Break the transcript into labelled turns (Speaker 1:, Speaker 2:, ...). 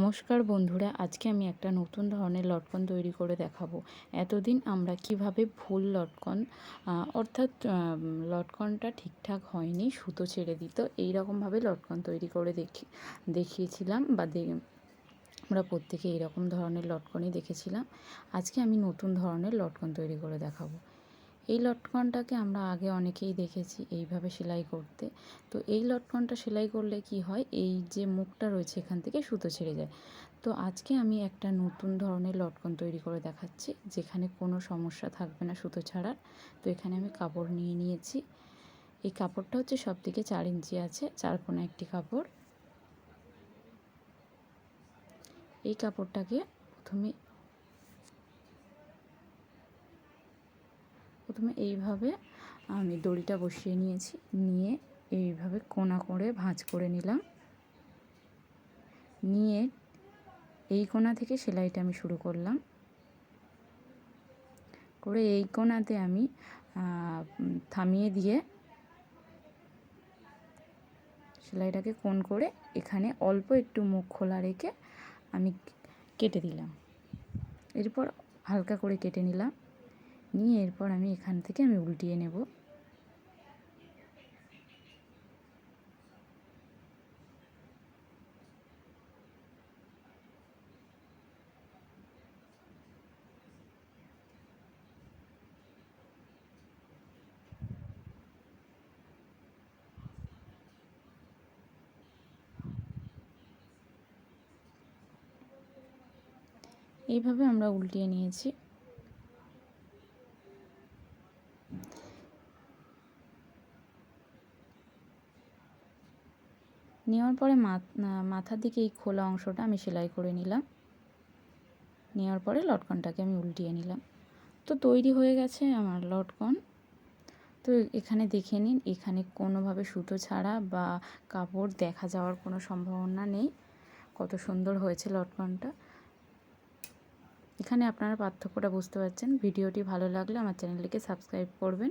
Speaker 1: নমস্কার বন্ধুরা, আজকে আমি একটা নতুন ধরনের লটকন তৈরি করে দেখাবো। এতদিন আমরা কীভাবে ভুল লটকন অর্থাৎ লটকনটা ঠিকঠাক হয়নি, সুতো ছেড়ে দিত এই রকমভাবে লটকন তৈরি করে দেখি, দেখিয়েছিলাম বা আমরা প্রত্যেকে এইরকম ধরনের লটকনই দেখেছিলাম। আজকে আমি নতুন ধরনের লটকন তৈরি করে দেখাবো। এই লটকনটাকে আমরা আগে অনেকেই দেখেছি এইভাবে সেলাই করতে। তো এই লটকনটা সেলাই করলে কি হয়? এই যে মুখটা রয়েছে এখান থেকে সুতো ছেড়ে যায়। তো আজকে আমি একটা নতুন ধরনের লটকন তৈরি করে দেখাচ্ছি, যেখানে কোনো সমস্যা থাকবে না সুতো ছাড়ার। তো এখানে আমি কাপড় নিয়ে নিয়েছি। এই কাপড়টা হচ্ছে সব থেকে চার ইঞ্চি আছে, চার কোনা একটি কাপড়। এই কাপড়টাকে প্রথমে প্রথমে এইভাবে আমি দড়িটা বসিয়ে নিয়েছি। নিয়ে এইভাবে কোনা করে ভাঁজ করে নিলাম। নিয়ে এই কোনা থেকে সেলাইটা আমি শুরু করলাম। করে এই কোনাতে আমি থামিয়ে দিয়ে সেলাইটাকে কোন করে এখানে অল্প একটু মুখ খোলা রেখে আমি কেটে দিলাম। এরপর হালকা করে কেটে নিলাম। নিয়ে এরপর আমি এখান থেকে আমি উল্টিয়ে নেব। এইভাবে আমরা উল্টিয়ে নিয়েছি। নেওয়ার পরে মাথার দিকে এই খোলা অংশটা আমি সেলাই করে নিলাম। নেওয়ার পরে লটকনটাকে আমি উল্টিয়ে নিলাম। তো তৈরি হয়ে গেছে আমার লটকন। তো এখানে দেখে নিন, এখানে কোনোভাবে সুতো ছাড়া বা কাপড় দেখা যাওয়ার কোনো সম্ভাবনা নেই। কত সুন্দর হয়েছে লটকনটা। এখানে আপনারা পার্থক্যটা বুঝতে পারছেন। ভিডিওটি ভালো লাগলে আমার চ্যানেলটিকে সাবস্ক্রাইব করবেন।